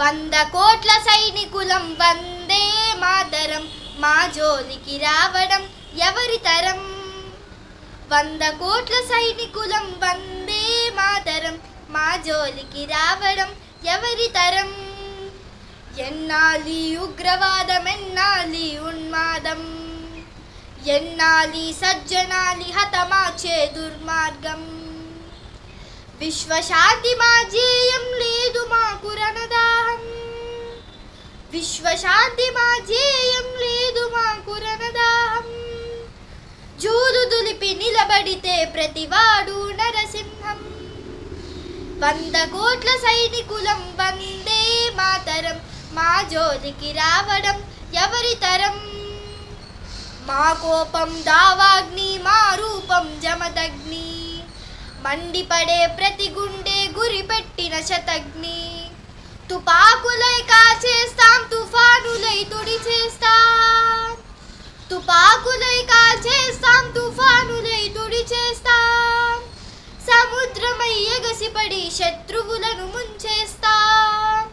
వంద కోట్ల సైనికులం వందే మాతరం మా జోలికి రావడం ఎవరి తరం? వంద కోట్ల సైనికులం వందే మాతరం మా జోలికి రావడం ఎవరి తరం? ఎన్నాలి ఉగ్రవాదం ఎన్నాలి ఉన్మాదం? ఎన్నాలి సజ్జనాలి హతమాచే దుర్మార్గం? విశ్వశాంతి మాజీ విశ్వశాంతి మా జేయం లేదు మా రణదాహం జూదు దులిపి నిలబడితే ప్రతివాడు నరసింహం. వంద కోట్ల సైనికులం వందే మాతరం మా జోలికి రావడం ఎవరి తరం? మా కోపం దావాగ్ని మా రూపం జమదగ్ని. మండిపడే ప్రతి గుండె గురి పెట్టిన శతగ్ని. తుపాకులై కాల్చేస్తాం తుఫానులై తుడిచేస్తాం. తుపాకులై కాల్చేస్తాం తుఫానులై తుడిచేస్తాం. సముద్రమై ఎగసిపడి శత్రువులను ముంచేస్తాం.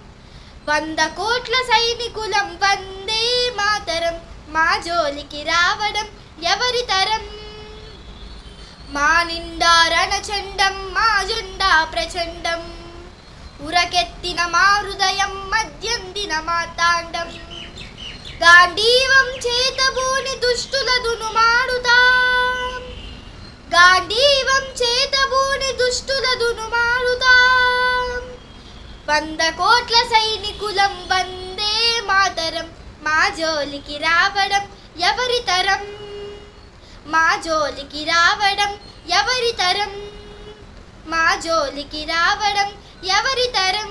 వంద కోట్ల సైనికులం వందే మాతరం మా జోలికి రావడం ఎవరి తరం? మా నిండా రణచండం మా జెండా ప్రచండం. ఉరకెత్తిన మా గాంధీవం చేతబూని దుష్టులదును మాడుతాం గాంధీవం చేతబూని దుష్టులదును మాడుతాం వంద కోట్ల సైనికులం వందే మాతరం. మా జోలికి రావడం ఎవరి తరం? మా జోలికి రావడం ఎవరి తరం? మా జోలికి రావడం ఎవరి తరం?